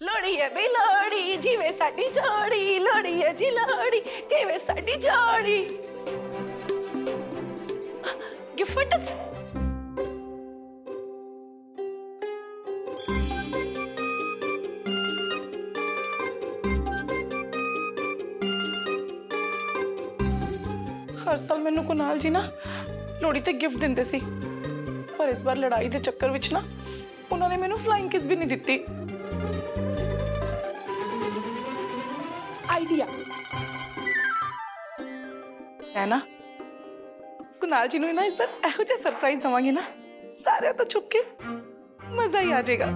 ਲੋੜੀ ਹੈ ਬਈ ਲੋੜੀ ਜਿਵੇਂ ਸਾਡੀ ਜੋੜੀ ਲੋੜੀ ਹੈ ਜੀ ਲੋੜੀ ਜਿਵੇਂ ਸਾਡੀ ਜੋੜੀ ਗਿਫਟਸ ਹਰ ਸਾਲ ਮੈਨੂੰ ਕੁਨਾਲ ਜੀ ਨਾ ਲੋੜੀ ਤੇ ਗਿਫਟ ਦਿੰਦੇ ਸੀ ਪਰ ਇਸ ਵਾਰ ਲੜਾਈ ਦੇ ਚੱਕਰ ਵਿੱਚ ਨਾ ਉਹਨਾਂ ਨੇ ਮੈਨੂੰ ਫਲਾਈਂਗ ਕਿਸ ਵੀ ਨਹੀਂ ਦਿੱਤੀ आइडिया है ना कुणाल जी ने ना इस बार एहो जा सरप्राइज़ दवांगे ना? सारे तो छुप के मज़ा ही आ जाएगा।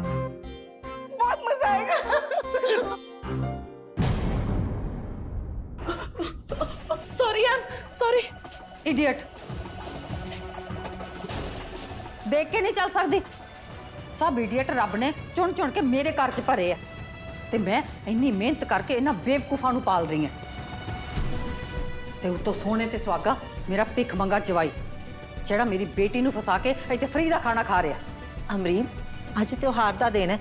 बहुत मज़ा आएगा। सॉरी यार सॉरी इडियट देख के नहीं चल सकती। सब इडियट रब ने चुन चुन के मेरे घर च भरे है। ਤੇ ਮੈਂ ਇੰਨੀ ਮਿਹਨਤ ਕਰਕੇ ਇਹਨਾਂ ਬੇਵਕੂਫਾਂ ਨੂੰ ਪਾਲ ਰਹੀ ਹਾਂ। ਤੇ ਉਤੋਂ ਸੋਹਣੇ ਤੇ ਸੁਆਗਾ ਮੇਰਾ ਭਿੱਖ ਮੰਗਾ ਜਵਾਈ ਜਿਹੜਾ ਮੇਰੀ ਬੇਟੀ ਨੂੰ ਫਸਾ ਕੇ ਇੱਥੇ ਫਰੀ ਦਾ ਖਾਣਾ ਖਾ ਰਿਹਾ। ਅਮਰੀਨ ਅੱਜ ਤਿਉਹਾਰ ਦਾ ਦਿਨ ਹੈ।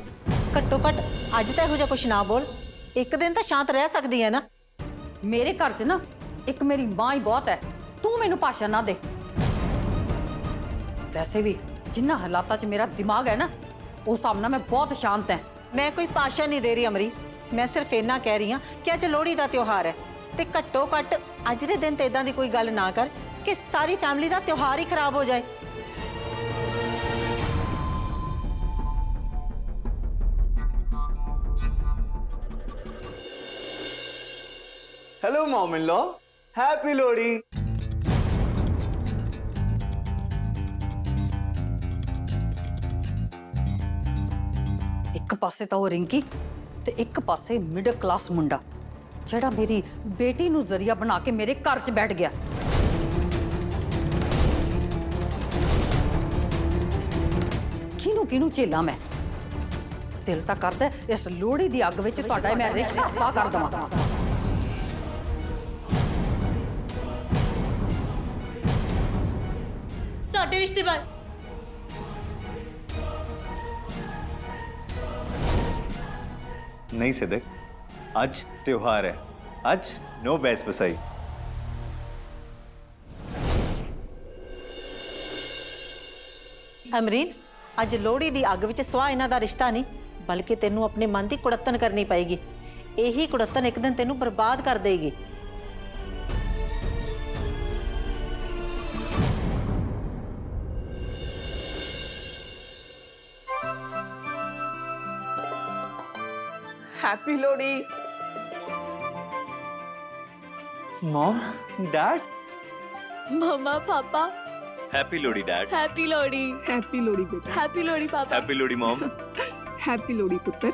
ਘੱਟੋ ਘੱਟ ਅੱਜ ਤਾਂ ਇਹੋ ਜਿਹਾ ਕੁਛ ਨਾ ਬੋਲ। ਇੱਕ ਦਿਨ ਤਾਂ ਸ਼ਾਂਤ ਰਹਿ ਸਕਦੀ ਹੈ ਨਾ। ਮੇਰੇ ਘਰ 'ਚ ਨਾ ਇੱਕ ਮੇਰੀ ਮਾਂ ਹੀ ਬਹੁਤ ਹੈ। ਤੂੰ ਮੈਨੂੰ ਭਾਸ਼ਣ ਨਾ ਦੇ। ਵੈਸੇ ਵੀ ਜਿੰਨਾ ਹਾਲਾਤਾਂ 'ਚ ਮੇਰਾ ਦਿਮਾਗ ਹੈ ਨਾ ਉਸ ਹਿਸਾਬ ਨਾਲ ਮੈਂ ਬਹੁਤ ਸ਼ਾਂਤ ਹਾਂ। ਮੈਂ ਕੋਈ ਪਾਸ਼ਾ ਨਹੀਂ ਦੇ ਰਹੀ ਅਮਰੀ ਮੈਂ ਸਿਰਫ ਇੰਨਾ ਕਹਿ ਰਹੀ ਹਾਂ ਕਿ ਅੱਜ ਲੋਹੜੀ ਦਾ ਤਿਉਹਾਰ ਹੈ ਤੇ ਘੱਟੋ ਘੱਟ ਅੱਜ ਦੇ ਦਿਨ ਤੇ ਇਦਾਂ ਦੀ ਕੋਈ ਗੱਲ ਨਾ ਕਰ ਕਿ ਸਾਰੀ ਫੈਮਿਲੀ ਦਾ ਤਿਉਹਾਰ ਹੀ ਖਰਾਬ ਹੋ ਜਾਏ Hello, mom in law. Happy Lodi. ਇੱਕ ਪਾਸੇ ਤਾਂ ਉਹ ਰਿੰਕੀ ਤੇ ਇੱਕ ਪਾਸੇ ਮਿਡਲ ਕਲਾਸ ਮੁੰਡਾ ਜਿਹੜਾ ਮੇਰੀ ਬੇਟੀ ਨੂੰ ਜ਼ਰੀਆ ਬਣਾ ਕੇ ਮੇਰੇ ਘਰ 'ਚ ਬੈਠ ਗਿਆ ਕਿਹਨੂੰ ਕਿਹਨੂੰ ਝੇਲਾਂ ਮੈਂ ਦਿਲ ਤਾਂ ਕਰਦਾ ਇਸ ਲੋਹੜੀ ਦੀ ਅੱਗ ਵਿੱਚ ਤੁਹਾਡਾ ਮੈਂ ਰਿਸ਼ਤਾ ਸਵਾ ਕਰ ਦਵਾਂ ਸਾਡੇ ਰਿਸ਼ਤੇ ਬਾਰੇ नहीं सिद्धक आज त्योहार है आज नो बैस बसाई ਅਮਰੀਨ ਅੱਜ ਲੋਹੜੀ ਦੀ ਅੱਗ ਵਿੱਚ ਸਵਾ ਇਹਨਾਂ ਦਾ ਰਿਸ਼ਤਾ ਨਹੀਂ ਬਲਕਿ ਤੈਨੂੰ ਆਪਣੇ ਮਨ ਦੀ ਕੁੜੱਤਨ ਕਰਨੀ ਪਏਗੀ ਇਹੀ ਕੁੜੱਤਨ ਇੱਕ ਦਿਨ ਤੈਨੂੰ ਬਰਬਾਦ ਕਰ ਦੇਗੀ Happy Lodi. Mom, Dad. Mama, Papa. Happy Lodi, Dad. Happy Lodi. Happy Lodi, beta. Happy Lodi, Papa. Happy Lodi, Mom. Happy Lodi, Puttar.